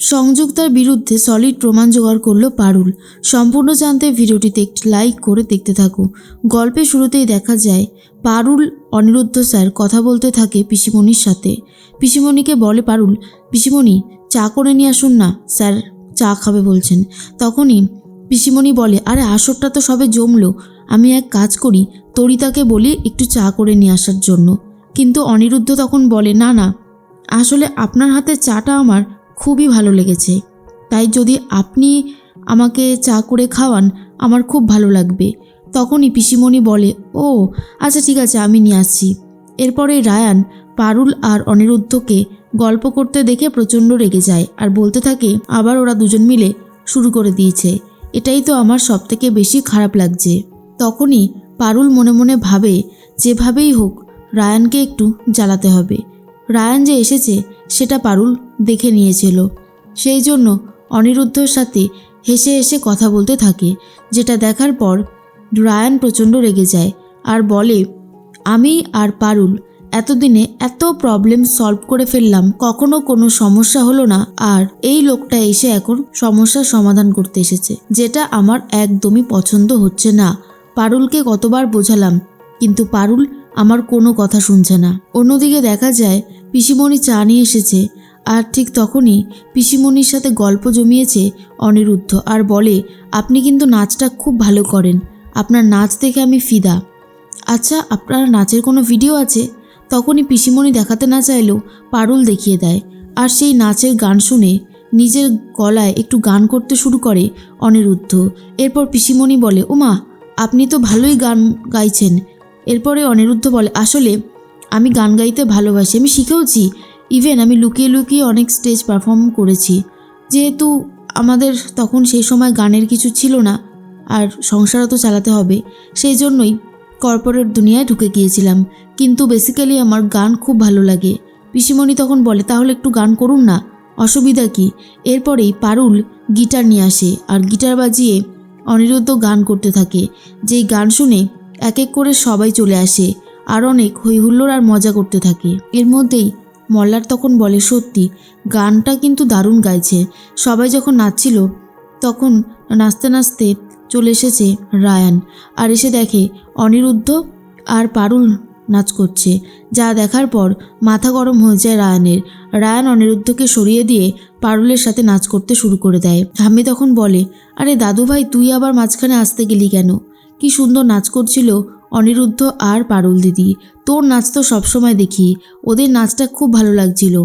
সংযুক্তার বিরুদ্ধে সলিড প্রমাণ জোগাড় করল পারুল। সম্পূর্ণ জানতে ভিডিওটিতে একটি লাইক করে দেখতে থাকো। গল্পের শুরুতেই দেখা যায়, পারুল অনিরুদ্ধ স্যার কথা বলতে থাকে পিসিমণির সাথে। পিসিমণিকে বলে, পারুল, পিসিমণি, চা করে নিয়ে আসুন না, স্যার চা খাবে বলছেন। তখনই পিসিমণি বলে, আরে, আসরটা তো সবে জমলো। আমি এক কাজ করি, তরিতাকে বলি একটু চা করে নিয়ে আসার জন্য। কিন্তু অনিরুদ্ধ তখন বলে, না না, আসলে আপনার হাতে চাটা আমার খুবই ভালো লেগেছে। তাই যদি আপনি আমাকে চা করে খাওয়ান, আমার খুব ভালো লাগবে। তখনই পিসিমণি বলে, ও আচ্ছা ঠিক আছে, আমি নিয়ে আসছি। এরপরে রায়ান, পারুল আর অনিরুদ্ধকে গল্প করতে দেখে প্রচণ্ড রেগে যায় আর বলতে থাকে, আবার ওরা দুজন মিলে শুরু করে দিয়েছে। এটাই তো আমার সবথেকে বেশি খারাপ লাগছে। তখনই পারুল মনে মনে ভাবে, যেভাবেই হোক, রায়ানকে একটু জ্বালাতে হবে। রায়ান যে এসেছে, সেটা পারুল দেখে নিয়েছিল। সেই জন্য অনিরুদ্ধর সাথে হেসে হেসে কথা বলতে থাকে, যেটা দেখার পর রায়ান প্রচণ্ড রেগে যায় আর বলে, আমি আর পারুল এতদিনে এত প্রবলেম সলভ করে ফেললাম, কখনো কোনো সমস্যা হলো না। আর এই লোকটা এসে এখন সমস্যার সমাধান করতে এসেছে, যেটা আমার একদমই পছন্দ হচ্ছে না। পারুলকে কতবার বোঝালাম, কিন্তু পারুল আমার কোনো কথা শুনছে না। অন্যদিকে দেখা যায়, পিসিমণি চা নিয়ে এসেছে আর ঠিক তখনই পিসিমণির সাথে গল্প জমিয়েছে অনিরুদ্ধ আর বলে, আপনি কিন্তু নাচটা খুব ভালো করেন। আপনার নাচ দেখে আমি ফিদা। আচ্ছা আপনার নাচের কোনো ভিডিও আছে? তখনই পিসিমণি দেখাতে না চাইলেও পারুল দেখিয়ে দেয়। আর সেই নাচের গান শুনে নিজের গলায় একটু গান করতে শুরু করে অনিরুদ্ধ। এরপর পিসিমণি বলে ওমা আপনি তো ভালোই গান গাইছেন। এরপরে অনিরুদ্ধ বলে, আসলে আমি গান গাইতে ভালোবাসি। আমি শিখেওছি। ইভেন আমি লুকিয়ে লুকিয়ে অনেক স্টেজ পারফর্ম করেছি। যেহেতু আমাদের তখন সেই সময় গানের কিছু ছিল না, আর সংসারও তো চালাতে হবে, সেই জন্যই কর্পোরেট দুনিয়ায় ঢুকে গিয়েছিলাম। কিন্তু বেসিক্যালি আমার গান খুব ভালো লাগে। পিসিমণি তখন বলে, তাহলে একটু গান করুন না, অসুবিধা কি? এরপরেই পারুল গিটার নিয়ে আসে, আর গিটার বাজিয়ে অনিরুদ্ধ গান করতে থাকে। যেই গান শুনে এক এক করে সবাই চলে আসে, আর অনেক হৈহুল্লোড় আর মজা করতে থাকে। এর মধ্যেই মল্লার তখন বলে, সত্যি, গানটা কিন্তু দারুণ গাইছে। সবাই যখন নাচছিল, তখন নাচতে নাচতে চলে এসেছে রায়ান আর এসে দেখে অনিরুদ্ধ আর পারুল নাচ করছে। যা দেখার পর মাথা গরম হয়ে যায় রায়ানের। রায়ান অনিরুদ্ধকে সরিয়ে দিয়ে পারুলের সাথে নাচ করতে শুরু করে দেয়। ঠাম্মি তখন বলে, আরে দাদু ভাই তুই আবার মাঝখানে আসতে গেলি কেন? কি সুন্দর নাচ করছিল অনিরুদ্ধ আর পারুল দিদি। তোর নাচ তো সবসময় দেখি। ওদের নাচটা খুব ভালো লাগছিল।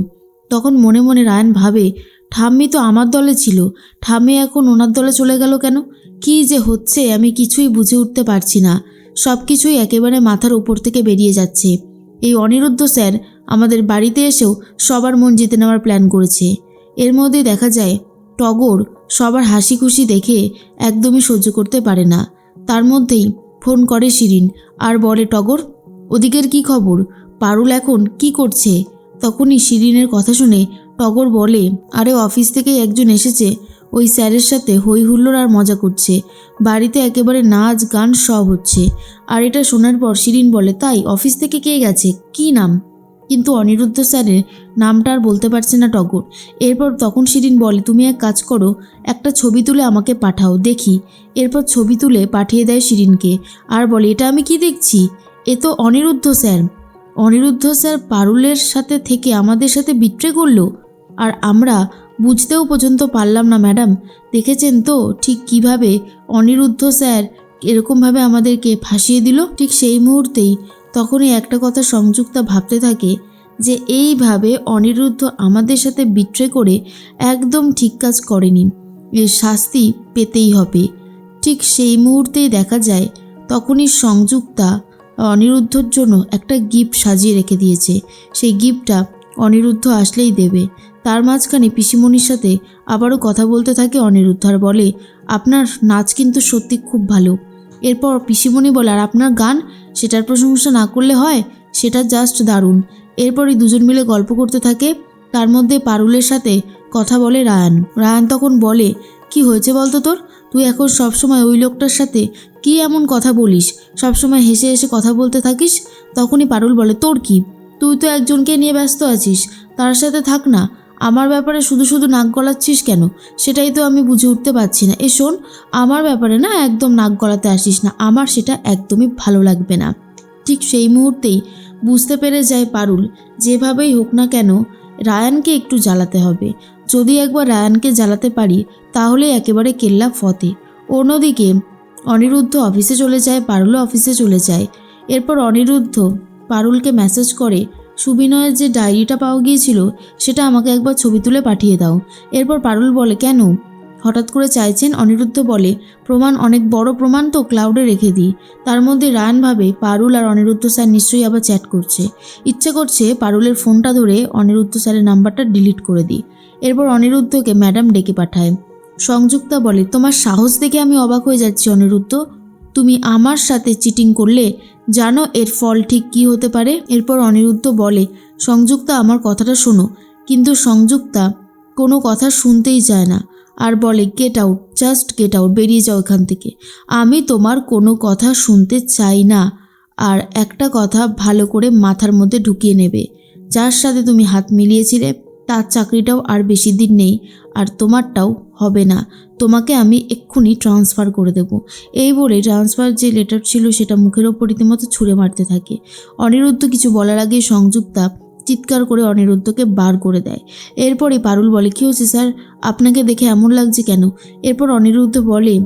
তখন মনে মনে রায়ন ভাবে, ঠাম্মি তো আমার দলে ছিল। ঠাম্মি এখন ওনার দলে চলে গেল কেন? কি যে হচ্ছে আমি কিছুই বুঝে উঠতে পারছি না। সব কিছুই একেবারে মাথার উপর থেকে বেরিয়ে যাচ্ছে। এই অনিরুদ্ধ স্যার আমাদের বাড়িতে এসেও সবার মন জিতে নেওয়ার প্ল্যান করেছে। এর মধ্যে দেখা যায়, টগর সবার হাসি খুশি দেখে একদমই সহ্য করতে পারে না। তার মধ্যেই ফোন করে শিরিন। আর বলে, টগর, ওদিকের কি খবর? পারুল এখন কি করছে? তখনই শিরিনের কথা শুনে টগর বলে, আরে, অফিস থেকে একজন এসেছে। ওই স্যারের সাথে হই হুল্লোড় আর মজা করছে। বাড়িতে একেবারে নাচ, গান সব হচ্ছে। আর এটা শোনার পর শিরিন বলে, তাই, অফিস থেকে কে গেছে? কি নাম? কিন্তু অনিরুদ্ধ স্যারের নামটা আর বলতে পারছে না টগর। এরপর তখন শিরিন বলে, তুমি এক কাজ করো, একটা ছবি তুলে আমাকে পাঠাও, দেখি। এরপর ছবি তুলে পাঠিয়ে দেয় শিরিনকে। আর বলে, এটা আমি কি দেখছি? এ তো অনিরুদ্ধ স্যার। অনিরুদ্ধ স্যার পারুলের সাথে থেকে আমাদের সাথে বিট্রে করল? আর আমরা বুঝতেও পর্যন্ত পারলাম না, ম্যাডাম। দেখেছেন তো, ঠিক কীভাবে অনিরুদ্ধ স্যার এরকমভাবে আমাদেরকে ফাঁসিয়ে দিল? ঠিক সেই মুহূর্তেই তখনই একটা কথা সংযুক্তা ভাবতে থাকে যে এইভাবে অনিরুদ্ধ আমাদের সাথে বিট্রে করে একদম ঠিক কাজ করেনি। এর শাস্তি পেতেই হবে। ঠিক সেই মুহূর্তেই দেখা যায়, তখনই সংযুক্তা অনিরুদ্ধর জন্য একটা গিফট সাজিয়ে রেখে দিয়েছে। সেই গিফটটা অনিরুদ্ধ আসলেই দেবে। তার মাঝখানে পিসিমণির সাথে আবারও কথা বলতে থাকে অনিরুদ্ধ আর বলে, আপনার নাচ কিন্তু সত্যি খুব ভালো। এরপর পিসিমণি বলে, আর আপনার গান সেটার প্রশংসা না করলে হয়? সেটা জাস্ট দারুণ। এরপরই দুজন মিলে গল্প করতে থাকে। তার মধ্যে পারুলের সাথে কথা বলে রায়ান। রায়ান তখন বলে, কি হয়েছে বলতো তোর? তুই এখন সবসময় ওই লোকটার সাথে কি এমন কথা বলিস? সবসময় হেসে হেসে কথা বলতে থাকিস? তখনই পারুল বলে, তোর কি? তুই তো একজনকে নিয়ে ব্যস্ত আছিস। তার সাথে থাক না। আমার ব্যাপারে শুধু শুধু নাক গলাচ্ছিস কেন? সেটাই তো আমি বুঝে উঠতে পারছি না। এ শোন, আমার ব্যাপারে না একদম নাক গলাতে আসিস না। আমার সেটা একদমই ভালো লাগবে না। ঠিক সেই মুহূর্তেই বুঝতে পেরে যায় পারুল, যেভাবেই হোক না কেন রায়ানকে একটু জ্বালাতে হবে। যদি একবার রায়ানকে জ্বালাতে পারি, তাহলে একেবারে কেল্লা ফতে। অন্যদিকে অনিরুদ্ধ অফিসে চলে যায়, পারুলও অফিসে চলে যায়। এরপর অনিরুদ্ধ পারুলকে মেসেজ করে সুবিনয়ের যে ডায়েরিটা পাওয়া গিয়েছিল, সেটা আমাকে একবার ছবি তুলে পাঠিয়ে দাও। এরপর পারুল বলে, কেন? হঠাৎ করে চাইছেন, অনিরুদ্ধ বলে, প্রমাণ অনেক বড় প্রমাণ তো ক্লাউডে রেখে দিই। তার মধ্যে রায়ান ভাবে, পারুল আর অনিরুদ্ধ স্যার নিশ্চয়ই আবার চ্যাট করছে। ইচ্ছে করছে পারুলের ফোনটা ধরে অনিরুদ্ধ স্যারের নাম্বারটা ডিলিট করে দিই। এরপর অনিরুদ্ধকে ম্যাডাম ডেকে পাঠায়। সংযুক্তা বলে, তোমার সাহস দেখে আমি অবাক হয়ে যাচ্ছি অনিরুদ্ধ। তুমি আমার সাথে চিটিং করলে জানো এর ফল ঠিক কী হতে পারে? এরপর অনিরুদ্ধ বলে, সংযুক্তা, আমার কথাটা শোনো। কিন্তু সংযুক্তা কোনো কথা শুনতেই চায় না আর বলে get out just get out বেরিয়ে যাও এখান থেকে। আমি তোমার কোনো কথা শুনতে চাই না। আর একটা কথা ভালো করে মাথার মধ্যে ঢুকিয়ে নেবে। যার সাথে তুমি হাত মিলিয়েছিলে, তার চাকরিটাও আর বেশি দিন নেই। আর তোমারটাও হবে না। তোমাকে আমি এক্ষুনি ট্রান্সফার করে দেব। এই বলে ট্রান্সফার যে লেটার ছিল সেটা মুখের ওপর রীতিমতো ছুঁড়ে মারতে থাকে। অনিরুদ্ধ কিছু বলার আগেই সংযুক্তা চিৎকার করে অনিরুদ্ধকে বার করে দেয়। এরপরে পারুল বলে, কী হচ্ছে স্যার? আপনাকে দেখে এমন লাগছে কেন? এরপর অনিরুদ্ধ বলে,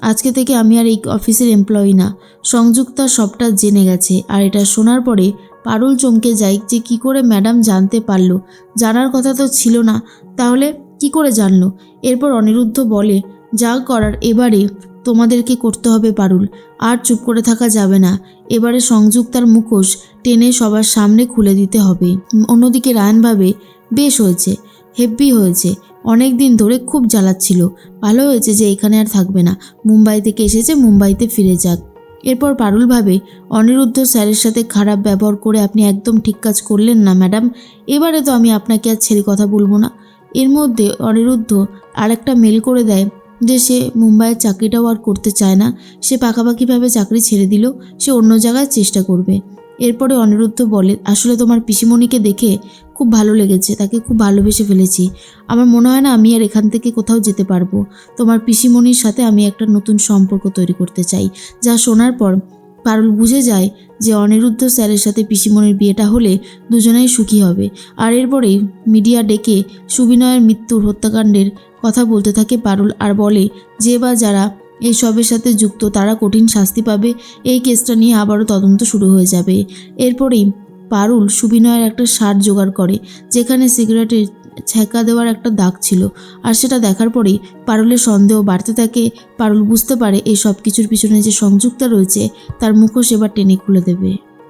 আজকে থেকে আমি আর এই অফিসের এমপ্লয়ি না। সংযুক্তা সবটা জেনে গেছে। আর এটা শোনার পরে পারুল চমকে যায় যে কি করে ম্যাডাম জানতে পারল। জানার কথা তো ছিল না। তাহলে কি করে জানলো? এরপর অনিরুদ্ধ বলে, যা করার এবারে, তোমাদেরকে করতে হবে পারুল। আর চুপ করে থাকা যাবে না। এবারে সংযুক্তার মুখোশ টেনে সবার সামনে খুলে দিতে হবে। অন্যদিকে রায়ন ভাবে, বেশ হয়েছে, হেব্বি হয়েছে। অনেক দিন ধরে খুব জ্বালাচ্ছিল। ভালো হয়েছে যে এখানে আর থাকবে না। মুম্বাই থেকে এসেছে, মুম্বাইতে ফিরে যাক। এরপর পারুল ভাবে, অনিরুদ্ধ স্যারের সাথে খারাপ ব্যবহার করে আপনি একদম ঠিক কাজ করলেন না, ম্যাডাম। এবারে তো আমি আপনাকে আর ছেড়ে কথা বলব না। এর মধ্যে অনিরুদ্ধ আরেকটা মেল করে দেয় যে সে মুম্বাইয়ের চাকরিটাও আর করতে চায় না। সে পাকাপাকিভাবে চাকরি ছেড়ে দিল, সে অন্য জায়গায় চেষ্টা করবে। এরপরে অনিরুদ্ধ বলে, আসলে তোমার পিসিমণিকে দেখে খুব ভালো লেগেছে, তাকে খুব ভালোবেসে ফেলেছি। আমার মনে হয় না আমি আর এখান থেকে কোথাও যেতে পারব। তোমার পিসিমণির সাথে আমি একটা নতুন সম্পর্ক তৈরি করতে চাই। যা শোনার পর পারুল বুঝে যায় যে অনিরুদ্ধ স্যারের সাথে পিসিমণির বিয়েটা হলে দুজনেই সুখী হবে। আর এরপরেই মিডিয়া ডেকে সুবিনয়ের মৃত্যুর হত্যাকাণ্ডের কথা বলতে থাকে পারুল আর বলে, যে বা যারা এই সবের সাথে যুক্ত, তারা কঠিন শাস্তি পাবে। এই কেসটা নিয়ে আবারও তদন্ত শুরু হয়ে যাবে। এরপরেই পারুল সুবিনয়ের একটা সার জোগাড় করে, যেখানে সিগারেটের ছ্যাঁকা দেওয়ার একটা দাগ ছিল আর সেটা দেখার পরেই পারুলের সন্দেহ বাড়তে থাকে। পারুল বুঝতে পারে এই সব কিছুর পিছনে যে সংযুক্ত রয়েছে, তার মুখোশ এবার টেনে খুলে দেবে।